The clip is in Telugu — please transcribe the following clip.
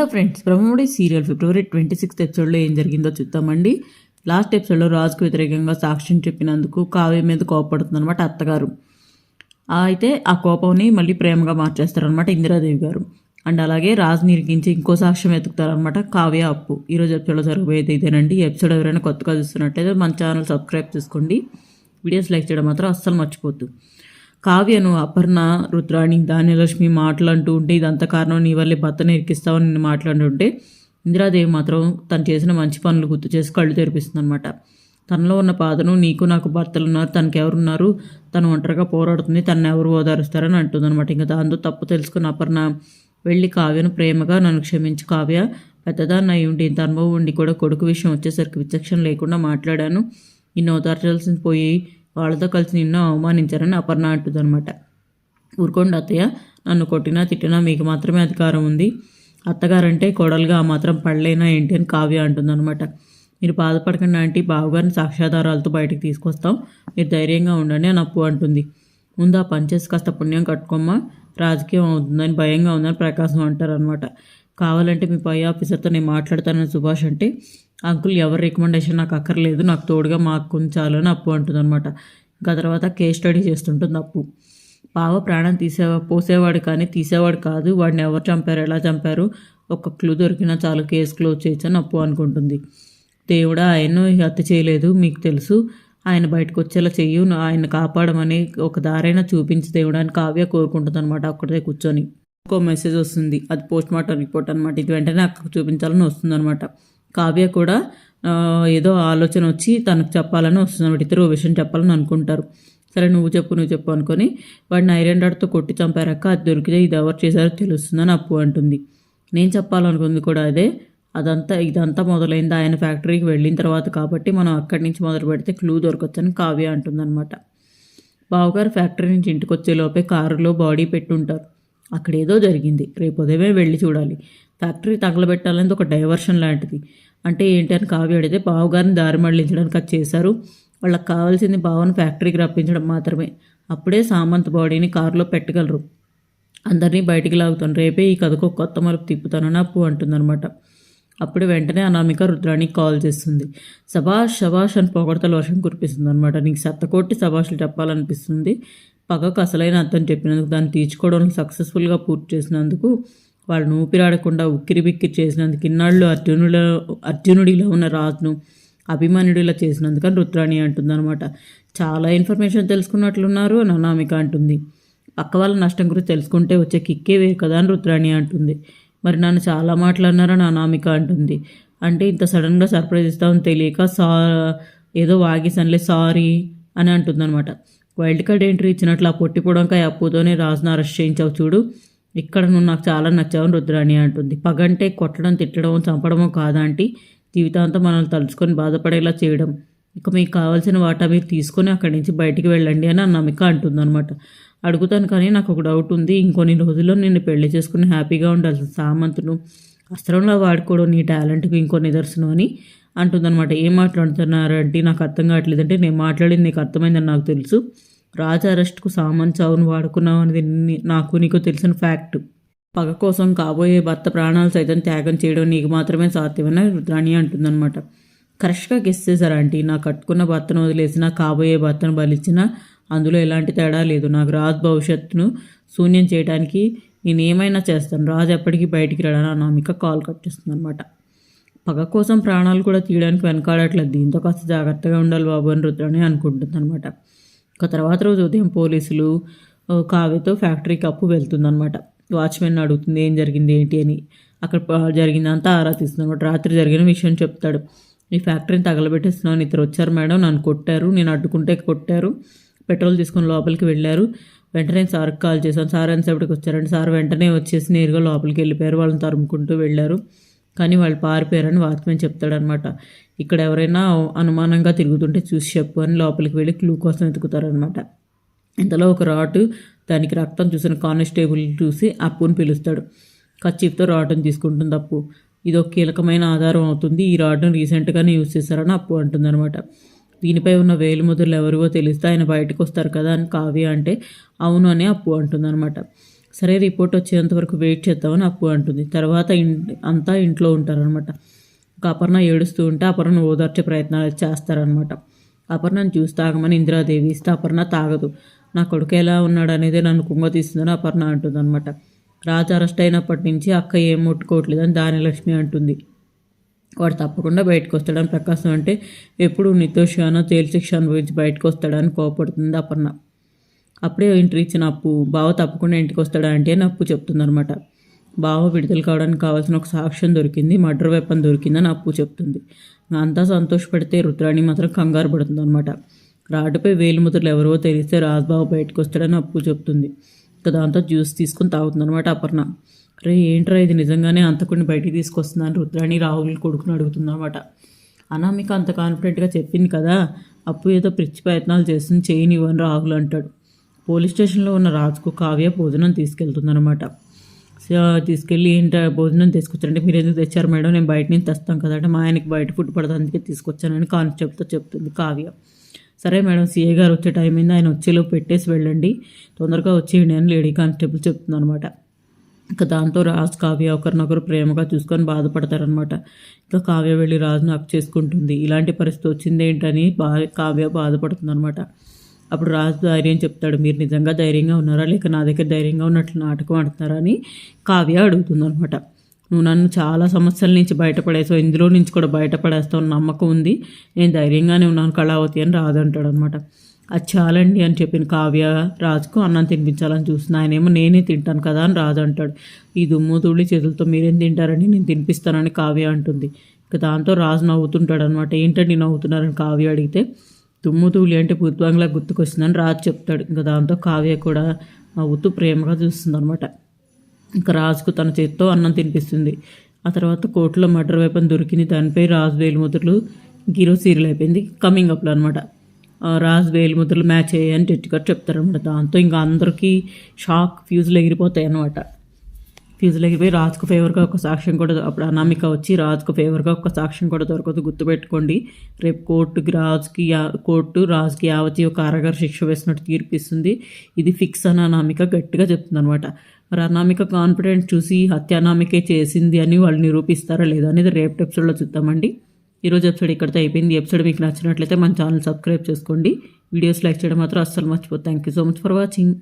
Hello friends Brahmamudi serial February twenty sixth ఎపిసోడ్లో ఏం జరిగిందో చూద్దామండి. లాస్ట్ ఎపిసోడ్లో రాజుకు వ్యతిరేకంగా సాక్ష్యం చెప్పినందుకు కావ్య మీద కోపడుతుందన్నమాట అత్తగారు. అయితే ఆ కోపంని మళ్ళీ ప్రేమగా మార్చేస్తారనమాట ఇందిరాదేవి గారు. అండ్ అలాగే రాజు నిరికించి ఇంకో సాక్ష్యం వెతుకుతారనమాట కావ్య అప్పు. ఈరోజు ఎపిసోడ్లో జరగబోయేది ఇదేనండి. ఎపిసోడ్ ఎవరైనా కొత్తగా చూస్తున్నట్టయితే మన ఛానల్ సబ్స్క్రైబ్ చేసుకోండి. వీడియోస్ లైక్ చేయడం మాత్రం అస్సలు మర్చిపోద్దు కావ్యను అపర్ణ రుద్రాణి ధాన్యలక్ష్మి మాట్లాడుతూ ఉంటే ఇదంతా కారణం నీ వల్లే భర్తను ఇరికిస్తావని నేను మాట్లాడుంటే ఇందిరాదేవి మాత్రం తను చేసిన మంచి పనులు గుర్తు చేసి కళ్ళు తెరిపిస్తుంది అనమాట తనలో ఉన్న బాధను నీకు నాకు భర్తలు ఉన్నారు తనకి ఎవరున్నారు తను ఒంటరిగా పోరాడుతుంది తను ఎవరు ఓదారుస్తారని అంటుంది అనమాట ఇంకా దాంతో తప్పు తెలుసుకున్న అపర్ణ వెళ్ళి కావ్యను ప్రేమగా నన్ను క్షమించి కావ్య పెద్దదాన్ని అయి ఉండి ఇంత అనుభవం ఉండి కూడా కొడుకు విషయం వచ్చేసరికి విచక్షణ లేకుండా మాట్లాడాను. నిన్ను ఓదార్చాల్సింది పోయి వాళ్ళతో కలిసి నిన్ను అవమానించారని అపర్ణ అంటుందన్నమాట. ఊరుకోండి అత్తయ్య. నన్ను కొట్టినా తిట్టినా మీకు మాత్రమే అధికారం ఉంది. అత్తగారంటే కోడలుగా ఆ మాత్రం పడలేనా ఏంటి అని కావ్య అంటుందన్నమాట. మీరు బాధపడకండి ఆంటీ. బావగారిని సాక్ష్యాధారాలతో బయటకు తీసుకొస్తాం. మీరు ధైర్యంగా ఉండండి అని అప్పు అంటుంది. ముందు ఆ పనిచేసి కాస్త పుణ్యం కట్టుకోమ్మా. రాజకీయం అవుతుందని భయంగా ఉందని ప్రకాశం అంటారనమాట కావాలంటే మీ పై ఆఫీసర్తో నేను మాట్లాడతానని సుభాష్ అంటే అంకుల్ ఎవరి రికమెండేషన్ నాకు అక్కర్లేదు నాకు తోడుగా మాకు కొంచెం చాలని అప్పు అంటుందన్నమాట. ఇంకా తర్వాత కేస్ స్టడీ చేస్తుంటుంది అప్పు. బావ ప్రాణం తీసే పోసేవాడు కానీ తీసేవాడు కాదు వాడిని ఎవరు చంపారు ఎలా చంపారు ఒక క్లూ దొరికినా చాలు కేసు క్లోజ్ చేయొచ్చు అని అప్పు అనుకుంటుంది. దేవుడా ఆయన్ను హత్య చేయలేదు మీకు తెలుసు. ఆయన బయటకు వచ్చేలా చెయ్యు ఆయన కాపాడమని ఒక దారైనా చూపించి దేవుడు కావ్య కోరుకుంటుంది అనమాట అక్కడే కూర్చొని. ఒక మెసేజ్ వస్తుంది అది పోస్ట్ మార్టం రిపోర్ట్ అనమాట ఇది వెంటనే అక్కకు చూపించాలని వస్తుంది అనమాట కావ్య కూడా ఏదో ఆలోచన వచ్చి తనకు చెప్పాలని వస్తుంది ఇద్దరు విషయం చెప్పాలని అనుకుంటారు. సరే నువ్వు చెప్పు నువ్వు చెప్పు అనుకొని వాడిని ఐరన్ రాడ్తో కొట్టి చంపారక్క అది దొరికితే ఇది ఎవరు చేశారో తెలుస్తుందని అప్పు అంటుంది. నేను చెప్పాలనుకుంది కూడా అదే. అదంతా ఇదంతా మొదలైంది. ఆయన ఫ్యాక్టరీకి వెళ్ళిన తర్వాత కాబట్టి మనం అక్కడి నుంచి మొదలు పెడితే క్లూ దొరకొచ్చని కావ్య అంటుందన్నమాట. బావగారు ఫ్యాక్టరీ నుంచి ఇంటికి వచ్చే లోపే కారులో బాడీ పెట్టుంటారు. అక్కడేదో జరిగింది. రేపు ఉదయమే వెళ్ళి చూడాలి. ఫ్యాక్టరీ తగలబెట్టాలనేది ఒక డైవర్షన్ లాంటిది. అంటే ఏంటి అని కావ్య అడిగితే బావగారిని దారి మళ్ళించడానికి అది చేశారు. వాళ్ళకి కావాల్సింది బావను ఫ్యాక్టరీకి రప్పించడం మాత్రమే. అప్పుడే సామంత్ బాడీని కారులో పెట్టగలరు. అందరినీ బయటికి లాగుతాను. రేపే ఈ కథకు కొత్త మలుపు తిప్పుతానని అప్పు అంటుందన్నమాట. అప్పుడు వెంటనే అనామిక రుద్రానికి కాల్ చేస్తుంది. సభాష్ సభాష్ అని పొగడతలు వర్షం కురిపిస్తుంది అనమాట నీకు సత్తకొట్టి సభాషులు చెప్పాలనిపిస్తుంది. పగకు అసలైన అర్థం చెప్పినందుకు దాన్ని తీర్చుకోవడంలో సక్సెస్ఫుల్గా పూర్తి చేసినందుకు వాళ్ళను ఊపిరాడకుండా ఉక్కిరి బిక్కిరి చేసినందుకు ఇన్నాళ్ళు అర్జునుడిలో అర్జునుడిలో ఉన్న రాజును అభిమన్యుడిలా చేసినందుకు అని రుద్రాణి అంటుందన్నమాట. చాలా ఇన్ఫర్మేషన్ తెలుసుకున్నట్లున్నారు అని అనామిక అంటుంది. పక్క వాళ్ళ నష్టం గురించి తెలుసుకుంటే వచ్చే కిక్కే వేరు కదా అని రుద్రాణి అంటుంది. మరి నన్ను చాలా మాట్లాడినారని అనామిక అంటుంది. అంటే ఇంత సడన్గా సర్ప్రైజ్ ఇస్తామని తెలియక సా ఏదో వాగేసనిలే సారీ అని అంటుందన్నమాట. వైల్డ్ కార్డ్ ఎంట్రీ ఇచ్చినట్లు ఆ పొట్టి పొడంకాయ అప్పుతోనే రాజును అరెస్ట్ చేయించావు చూడు. ఇక్కడ నువ్వు నాకు చాలా నచ్చావని రుద్రాణి అంటుంది. పగంటే కొట్టడం తిట్టడం చంపడమో కాదా జీవితాంతం మనల్ని తలుచుకొని బాధపడేలా చేయడం. ఇక మీకు కావాల్సిన వాటా మీరు తీసుకొని అక్కడి నుంచి బయటికి వెళ్ళండి అని నమ్మిక అంటుందన్నమాట. అడుగుతాను కానీ నాకు ఒక డౌట్ ఉంది. ఇంకొన్ని రోజుల్లో నిన్ను పెళ్ళి చేసుకుని హ్యాపీగా ఉండాల్సిన సామంతును అస్త్రంలో వాడుకోవడం నీ టాలెంట్కి ఇంకో నిదర్శనం అని. అంటుందన్నమాట ఏం మాట్లాడుతున్నారంటే నాకు అర్థం కావట్లేదు అంటే నేను మాట్లాడింది నీకు అర్థమైందని నాకు తెలుసు. రాజా అరెస్ట్కు సామాన్ చావును వాడుకున్నావు అనేది నాకు నీకు తెలిసిన ఫ్యాక్ట్. పగ కోసం కాబోయే భర్త ప్రాణాలు సైతం త్యాగం చేయడం నీకు మాత్రమే సాధ్యమని రుద్రాణి అంటుందన్నమాట. కరెక్ట్గా గెస్ చేశారు ఆంటీ. నా కట్టుకున్న భర్తను వదిలేసిన కాబోయే భర్తను బలిచ్చినా అందులో ఎలాంటి తేడా లేదు. నాకు రాజు భవిష్యత్తును శూన్యం చేయడానికి నేను ఏమైనా చేస్తాను. రాజు ఎప్పటికీ బయటికి రాడని అనామిక కాల్ కట్ చేస్తుంది అనమాట పగ కోసం ప్రాణాలు కూడా తీయడానికి వెనకాడట్లేదు. దీంతో కాస్త జాగ్రత్తగా ఉండాలి బాబు అని రుద్రాణి అనుకుంటుంది అనమాట ఒక తర్వాత రోజు ఉదయం పోలీసులు కావ్యతో ఫ్యాక్టరీకి అప్పు వెళ్తుందనమాట వాచ్మెన్ అడుగుతుంది ఏం జరిగింది ఏంటి? అని. అక్కడ జరిగిందంతా ఆరా తీస్తుందనమాట రాత్రి జరిగిన విషయం చెప్తాడు. ఈ ఫ్యాక్టరీని తగలబెట్టేస్తున్నాను ఇద్దరు వచ్చారు మేడం. నన్ను కొట్టారు. నేను అడ్డుకుంటే కొట్టారు. పెట్రోల్ తీసుకొని లోపలికి వెళ్ళారు. వెంటనే సార్కి కాల్ చేశాను. సార్ ఎంతసేపటికి వచ్చారంటే సార్ వెంటనే వచ్చేసి నేరుగా లోపలికి వెళ్ళిపోయారు. వాళ్ళని తరుముకుంటూ వెళ్ళారు. కానీ వాళ్ళు పారిపోయారని వాచ్మెన్ చెప్తాడనమాట. ఇక్కడ ఎవరైనా అనుమానంగా తిరుగుతుంటే చూసి చెప్పు అని లోపలికి వెళ్ళి క్లూ కోసం వెతుకుతారనమాట. ఇంతలో ఒక రాటు దానికి రక్తం చూసిన కానిస్టేబుల్ చూసి అప్పుని పిలుస్తాడు. కచ్చిప్తో రాటును తీసుకుంటుంది అప్పు. ఇది ఒక కీలకమైన ఆధారం అవుతుంది. ఈ రాడ్ను రీసెంట్గానే యూజ్ చేశారని అప్పు అంటుందన్నమాట దీనిపై ఉన్న వేలు ముద్రలు ఎవరివో తెలిస్తే ఆయన బయటకు వస్తారు కదా అని కావ్య అంటే అవును అని అప్పు అంటుందన్నమాట సరే రిపోర్ట్ వచ్చేంత వరకు వెయిట్ చేద్దామని అప్పు అంటుంది. తర్వాత ఇన్ అంతా ఇంట్లో ఉంటారనమాట ఒక అపర్ణ ఏడుస్తూ ఉంటే అపర్ణ ఓదార్చే ప్రయత్నాలు చేస్తారనమాట అపర్ణను చూసి తాగమని ఇందిరాదేవి ఇస్తే అపర్ణ తాగదు. నా కొడుకు ఎలా ఉన్నాడు అనేది నన్ను కుంగతీస్తుందని అపర్ణ అంటుందన్నమాట. రాజు అరెస్ట్ అయినప్పటి నుంచి అక్క ఏం ముట్టుకోవట్లేదని దానిలక్ష్మి అంటుంది. వాడు తప్పకుండా బయటకు వస్తాడని ప్రకాశం అంటే ఎప్పుడు నిర్దోషిగానో తేల్శిక్ష అనుభవించి బయటకు వస్తాడని కోపడుతుంది అపర్ణ. అప్పుడే ఇంటర్ ఇచ్చిన అప్పు బావ తప్పకుండా ఇంటికి వస్తాడా అంటే అని అప్పు చెప్తుందనమాట బావ విడుదల కావడానికి కావాల్సిన ఒక సాక్ష్యం దొరికింది మర్డర్ వెపన్ దొరికిందని అప్పు చెప్తుంది. అంతా సంతోషపడితే రుద్రాణి మాత్రం కంగారు పడుతుంది అనమాట రాటుపై వేలిముద్రలు ఎవరో తెలిస్తే రాజ్బాబు బయటకు వస్తాడని అప్పు చెప్తుంది. ఇంకా దాంతో జ్యూస్ తీసుకుని తాగుతుంది అనమాట అపర్ణ. రే ఏంట్రా ఇది? నిజంగానే అంతకుడిని బయటికి తీసుకొస్తున్నాను రుద్రాణి రాహుల్ కొడుకుని అడుగుతుంది అనమాట మీకు అంత కాన్ఫిడెంట్గా చెప్పింది కదా? అప్పు ఏదో పిచ్చి ప్రయత్నాలు చేస్తుంది చేయనివ్వని రాహుల్ అంటాడు. పోలీస్ స్టేషన్లో ఉన్న రాజుకు కావ్య భోజనం తీసుకెళ్తుందనమాట తీసుకెళ్ళి ఏంట భోజనం తీసుకొచ్చారంటే మీరు ఎందుకు తెచ్చారు మేడం? నేను బయట నుంచి తెస్తాం కదా అంటే మా ఆయనకి బయట ఫుడ్ పడడానికి తీసుకొచ్చానని కానిస్టేబుల్తో చెప్తుంది కావ్య. సరే మేడం సీఏ గారు వచ్చే టైం అయింది. ఆయన వచ్చేలో పెట్టేసి వెళ్ళండి. తొందరగా వచ్చేయండి అని లేడీ కానిస్టేబుల్ చెప్తుంది అనమాట ఇంకా దాంతో రాజు కావ్య ఒకరినొకరు ప్రేమగా చూసుకొని బాధపడతారనమాట ఇంకా కావ్య వెళ్ళి రాజును అప్ చేసుకుంటుంది. ఇలాంటి పరిస్థితి వచ్చింది ఏంటని బా కావ్య బాధపడుతుంది అనమాట అప్పుడు రాజు ధైర్యం చెప్తాడు మీరు నిజంగా ధైర్యంగా ఉన్నారా? లేక నా దగ్గర ధైర్యంగా ఉన్నట్లు నాటకం ఆడుతున్నారా? అని కావ్య అడుగుతుంది అనమాట నువ్వు నన్ను చాలా సమస్యల నుంచి బయటపడేసావు. ఇందులో నుంచి కూడా బయటపడేస్తావు. నమ్మకం ఉంది. నేను ధైర్యంగానే ఉన్నాను కళావతి అని రాజు అంటాడు అనమాట అది చాలండి అని చెప్పిన కావ్య రాజుకు అన్నం తినిపించాలని చూస్తుంది. ఆయన ఏమో నేనే తింటాను కదా అని రాజు అంటాడు. ఈ దుమ్ము తుళ్ళి చేతులతో మీరేం తింటారని నేను తినిపిస్తానని కావ్య అంటుంది. ఇక దాంతో రాజు నవ్వుతుంటాడు అనమాట ఏంటండి నవ్వుతున్నారని? కావ్య అడిగితే తుమ్ము తూలి అంటే భూత్వాంగ్లా గుర్తుకొస్తుందని రాజు చెప్తాడు. ఇంకా దాంతో కావ్య కూడా నవ్వుతూ ప్రేమగా చూస్తుంది అనమాట ఇంకా రాజుకు తన చేత్తో అన్నం తినిపిస్తుంది. ఆ తర్వాత కోర్టులో మర్డర్ వెపన్ దొరికింది. దానిపై రాజు వేలుముద్రలు గీరో సీరియల్ అయిపోయింది. కమింగ్ అప్లో అనమాట రాజు వేలుముద్రలు మ్యాచ్ అయ్యాయని జడ్జి గారు చెప్తారనమాట దాంతో ఇంకా అందరికీ షాక్ ఫ్యూజులు ఎగిరిపోతాయి అనమాట ఫ్యూజులు పోయి రాజుకు ఫేవర్గా ఒక సాక్ష్యం కూడా అప్పుడు అనామిక వచ్చి రాజుకు ఫేవర్గా ఒక సాక్ష్యం కూడా దొరకదు గుర్తుపెట్టుకోండి. రేపు కోర్టుకి రాజుకి కోర్టు రాజుకి యావతి ఒక అరగారు శిక్ష వేసినట్టు తీర్పిస్తుంది ఇది ఫిక్స్ అని అనామిక గట్టిగా చెప్తుంది అనమాట మరి అనామిక కాన్ఫిడెంట్ చూసి హత్యానామికే చేసింది అని వాళ్ళు నిరూపిస్తారా లేదా అనేది రేపు ఎపిసోడ్లో చూద్దామండి. ఈరోజు ఎపిసోడ్ ఇక్కడితో అయిపోయింది. ఎపిసోడ్ మీకు నచ్చినట్లయితే మన ఛానల్ సబ్స్క్రైబ్ చేసుకోండి. వీడియోస్ లైక్ చేయడం మాత్రం అస్సలు మర్చిపోతుంది thank you so much for watching